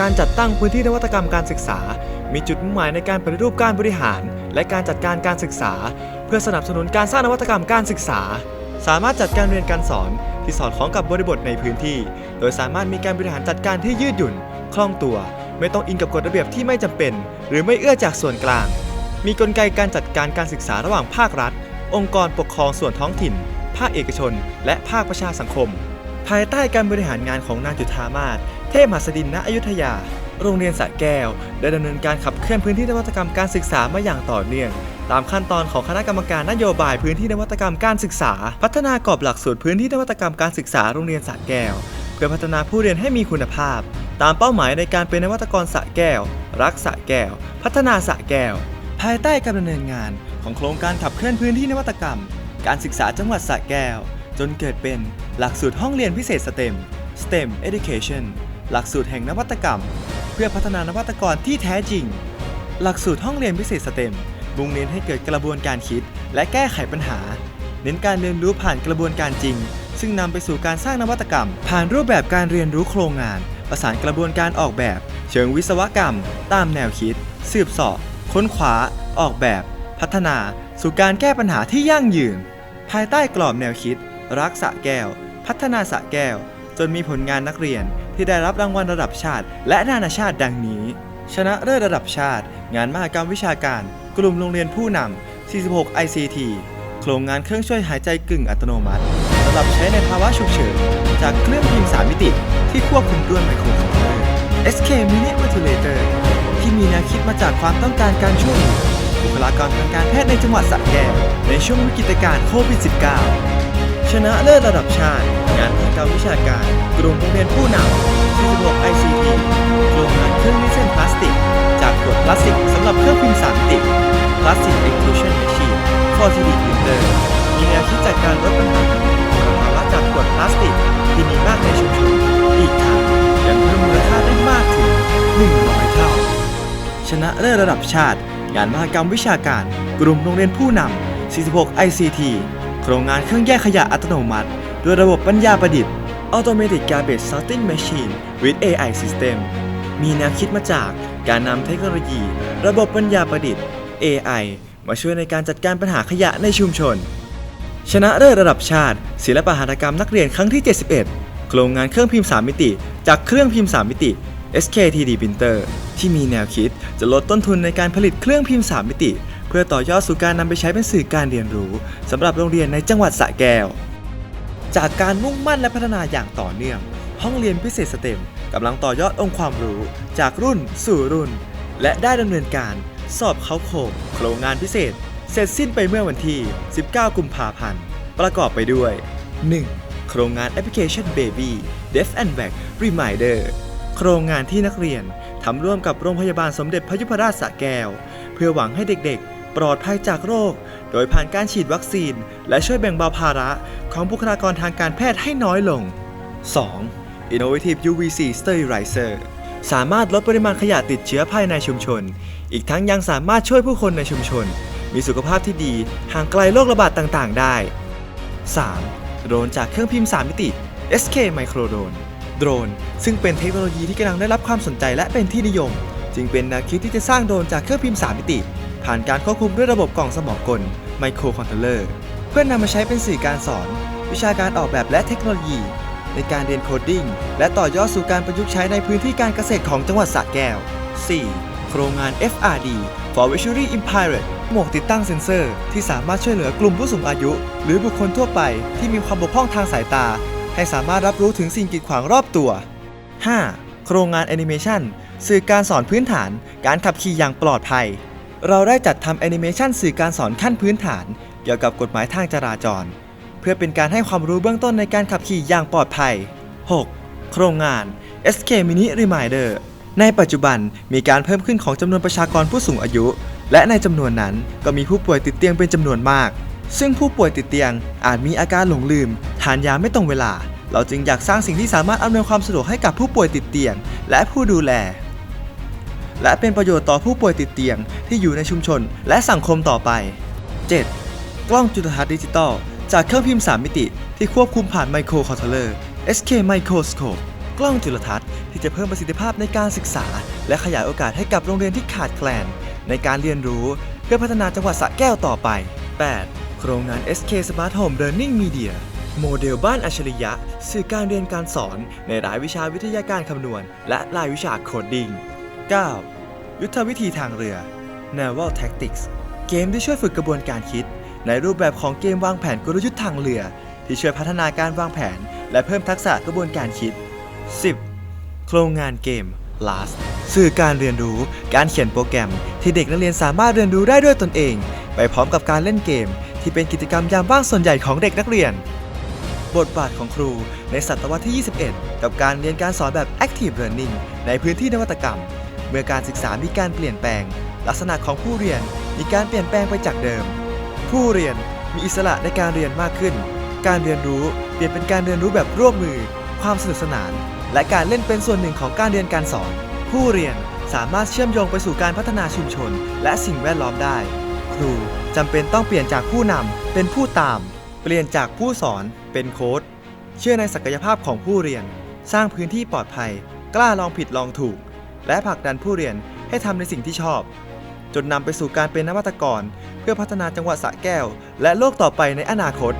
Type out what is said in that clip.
การจัดตั้งพื้นที่นวัตกรรมการศึกษา มีจุดมุ่งหมายในการปฏิรูปการบริหาร และการจัดการการศึกษา เพื่อสนับสนุนการสร้างนวัตกรรมการศึกษา สามารถจัดการเรียนการสอนที่สอดคล้องกับบริบทในพื้นที่ โดยสามารถมีการบริหารจัดการที่ยืดหยุ่น คล่องตัว ไม่ต้องอิงกับกฎระเบียบที่ไม่จำเป็น หรือไม่เอื้อจากส่วนกลาง มีกลไกการจัดการการศึกษาระหว่างภาครัฐ องค์กรปกครองส่วนท้องถิ่น ภาคเอกชน และภาคประชาสังคม ภายใต้การบริหารงานของนางจุธามาศ เทพมหัสดินณอยุธยา โรงเรียนสระแก้ว ได้ดำเนินการขับเคลื่อนพื้นที่นวัตกรรมการศึกษามาอย่างต่อเนื่อง ตามขั้นตอนของคณะกรรมการนโยบายพื้นที่นวัตกรรมการศึกษา พัฒนากรอบหลักสูตรพื้นที่นวัตกรรมการศึกษาโรงเรียนสระแก้ว เพื่อพัฒนาผู้เรียนให้มีคุณภาพ ตามเป้าหมายในการเป็นนวัตกรสระแก้ว รักสระแก้ว พัฒนาสระแก้ว ภายใต้การดำเนินงานของโครงการขับเคลื่อนพื้นที่นวัตกรรม การศึกษาจังหวัดสระแก้ว จนเกิดเป็นหลักสูตรห้องเรียนพิเศษ STEM STEM Education หลักสูตรแห่งนวัตกรรม เพื่อพัฒนานวัตกรที่แท้จริง หลักสูตรห้องเรียนพิเศษ STEM มุ่งเน้นให้เกิดกระบวนการคิด และแก้ไขปัญหา เน้นการเรียนรู้ผ่านกระบวนการจริง ซึ่งนำไปสู่การสร้างนวัตกรรม ผ่านรูปแบบการเรียนรู้โครงงาน ประสานกระบวนการออกแบบ เชิงวิศวกรรม ตามแนวคิด สืบสอบค้นคว้า ออกแบบ พัฒนา สู่การแก้ปัญหาที่ยั่งยืน ภายใต้กรอบแนวคิด รักสระแก้ว พัฒนาสะแก้ว จนมีผลงานนักเรียน ที่ได้รับรางวัลระดับชาติ และนานาชาติดังนี้ ชนะเลิศระดับชาติ งานมหกรรมวิชาการ กลุ่มโรงเรียนผู้นำ 46 ICT โครงงานเครื่องช่วยหายใจกึ่งอัตโนมัติสำหรับใช้ในภาวะฉุกเฉิน จากเครื่องพิมพ์3มิติ ที่ควบคุมด้วยไมโครคอนโทรลเลอร์ SK Mini Ventilator ที่มีแนวคิดมาจากความต้องการการช่วยเหลือบุคลากรทางการแพทย์ในจังหวัดสระแก้วในช่วงวิกฤตการณ์โควิด -19 ชนะเลิศระดับชาติ งานมหกรรมวิชาการ กลุ่มโรงเรียนผู้นำ46 ICT โรงงานเครื่องรีดเส้นพลาสติก จากขวดพลาสติกสำหรับเครื่องพิมพ์สามมิติ Plastic Extrusion Machine 4 d Printer มีแนวคิดจัดการลดปัญหามลภาวะจากขวดพลาสติก ที่มีมากในชุมชนอีกทั้งยังเพิ่มมูลค่าได้มากถึง 100 เท่า ชนะเลิศระดับชาติ งานมหกรรมวิชาการ กลุ่มโรงเรียนผู้นำ46 ICT โครงงานเครื่องแยกขยะอัตโนมัติ ด้วยระบบปัญญาประดิษฐ์ Automatic Garbage Sorting Machine with AI System มีแนวคิดมาจากการนำเทคโนโลยี ระบบปัญญาประดิษฐ์ AI มาช่วยในการจัดการปัญหาขยะในชุมชน ชนะเลิศระดับชาติ ศิลปหัตถกรรมนักเรียนครั้งที่ 71 โครงงานเครื่องพิมพ์ 3 มิติ จากเครื่องพิมพ์ 3 มิติ SKTD Printer ที่มีแนวคิดจะลดต้นทุนในการผลิตเครื่องพิมพ์ 3 มิติ พื่อต่อยอดสู่การนำไปใช้เป็นสื่อการเรียนรู้สำหรับโรงเรียนในจังหวัดสระแก้ว จากการมุ่งมั่นและพัฒนาอย่างต่อเนื่อง ห้องเรียนพิเศษสเต็มกำลังต่อยอดองค์ความรู้ จากรุ่นสู่รุ่น และได้ดำเนินการสอบเข้าโครงโครงงานพิเศษ เสร็จสิ้นไปเมื่อวันที่ 19 กุมภาพันธ์ ประกอบไปด้วย 1. โครงงานแอปพลิเคชัน Baby Deaf and Back Reminder โครงงานที่นักเรียนทำร่วมกับโรงพยาบาลสมเด็จพระยุพราชสระแก้ว เพื่อหวังให้เด็กๆ ปลอดภัยจากโรค โดยผ่านการฉีดวัคซีน และช่วยแบ่งเบาภาระของบุคลากรทางการแพทย์ให้น้อยลง 2. Innovative UVC Sterilizer สามารถลดปริมาณขยะติดเชื้อภายในชุมชน อีกทั้งยังสามารถช่วยผู้คนในชุมชน มีสุขภาพที่ดี ห่างไกลโรคระบาดต่างๆ ได้ 3. โดรนจากเครื่องพิมพ์ 3 มิติ SK Micro Drone โดรน ซึ่งเป็นเทคโนโลยีที่กำลังได้รับความสนใจและเป็นที่นิยม จึงเป็นแนวคิดที่จะสร้างโดรนจากเครื่องพิมพ์ 3 มิติ ผ่านการควบคุมด้วยระบบกล่องสมองกล Micro Controller เพื่อนำมาใช้เป็นสื่อการสอน วิชาการออกแบบและเทคโนโลยี ในการเรียนโคดดิ้งและต่อยอดสู่การประยุกต์ใช้ในพื้นที่การเกษตรของจังหวัดสระแก้ว 4. โครงงาน FRD for Visually Impaired หมวกติดตั้งเซ็นเซอร์ ที่สามารถช่วยเหลือกลุ่มผู้สูงอายุ หรือบุคคลทั่วไปที่มีความบกพร่องทางสายตา ให้สามารถรับรู้ถึงสิ่งกีดขวางรอบตัว 5. โครงงานแอนิเมชันสื่อการสอนพื้นฐาน การขับขี่อย่างปลอดภัย เราได้จัดทำแอนิเมชันสื่อการสอนขั้นพื้นฐาน เกี่ยวกับกฎหมายทางจราจร เพื่อเป็นการให้ความรู้เบื้องต้นในการขับขี่อย่างปลอดภัย 6. โครงงาน SK Mini Reminder ในปัจจุบันมีการเพิ่มขึ้นของจำนวนประชากรผู้สูงอายุ และในจำนวนนั้นก็มีผู้ป่วยติดเตียงเป็นจำนวนมาก ซึ่งผู้ป่วยติดเตียงอาจมีอาการหลงลืม ทานยาไม่ตรงเวลา เราจึงอยากสร้างสิ่งที่สามารถอำนวยความสะดวกให้กับผู้ป่วยติดเตียง และผู้ดูแล และเป็นประโยชน์ต่อผู้ป่วยติดเตียงที่อยู่ในชุมชนและสังคมต่อไป 7. กล้องจุลทรรศน์ดิจิตอลจากเครื่องพิมพ์ 3 มิติที่ควบคุมผ่านไมโครคอนโทรลเลอร์ SK Microscope กล้องจุลทรรศน์ที่จะเพิ่มประสิทธิภาพในการศึกษา และขยายโอกาสให้กับโรงเรียนที่ขาดแคลน ในการเรียนรู้เพื่อพัฒนาจังหวัดสระแก้วต่อไป 8. โครงงาน SK Smart Home Learning Media โมเดลบ้านอัจฉริยะ สื่อการเรียนการสอนในรายวิชาวิทยาการคำนวณ และรายวิชาโคดดิ้ง 9. ยุทธวิธีทางเรือ Naval Tactics เกมที่ช่วยฝึกกระบวนการคิด ในรูปแบบของเกมวางแผนกลยุทธ์ทางเรือ ที่ช่วยพัฒนาการวางแผน และเพิ่มทักษะกระบวนการคิด 10. โครงงานเกม Last สื่อการเรียนรู้ การเขียนโปรแกรม ที่เด็กนักเรียนสามารถเรียนรู้ได้ด้วยตนเอง ไปพร้อมกับการเล่นเกม ที่เป็นกิจกรรมยามว่างส่วนใหญ่ของเด็กนักเรียน บทบาทของครูในศตวรรษที่ 21 กับการเรียนการสอนแบบ Active Learning ในพื้นที่นวัตกรรม มื่อการศึกษามีการเปลี่ยนแปลง ลักษณะของผู้เรียนมีการเปลี่ยนแปลงไปจากเดิม ผู้เรียนมีอิสระในการเรียนมากขึ้น การเรียนรู้เปลี่ยนเป็นการเรียนรู้แบบร่วมมือ ความสนุกสนาน และการเล่นเป็นส่วนหนึ่งของการเรียนการสอน ผู้เรียนสามารถเชื่อมโยงไปสู่การพัฒนาชุมชน และสิ่งแวดล้อมได้ ครูจำเป็นต้องเปลี่ยนจากผู้นำเป็นผู้ตาม เปลี่ยนจากผู้สอนเป็นโค้ดเชื่อในศักยภาพของผู้เรียน สร้างพื้นที่ปลอดภัย กล้าลองผิดลองถูก และผลักดันผู้เรียนให้ทำในสิ่งที่ชอบ จนนำไปสู่การเป็นนวัตกร เพื่อพัฒนาจังหวัดสระแก้ว และโลกต่อไปในอนาคต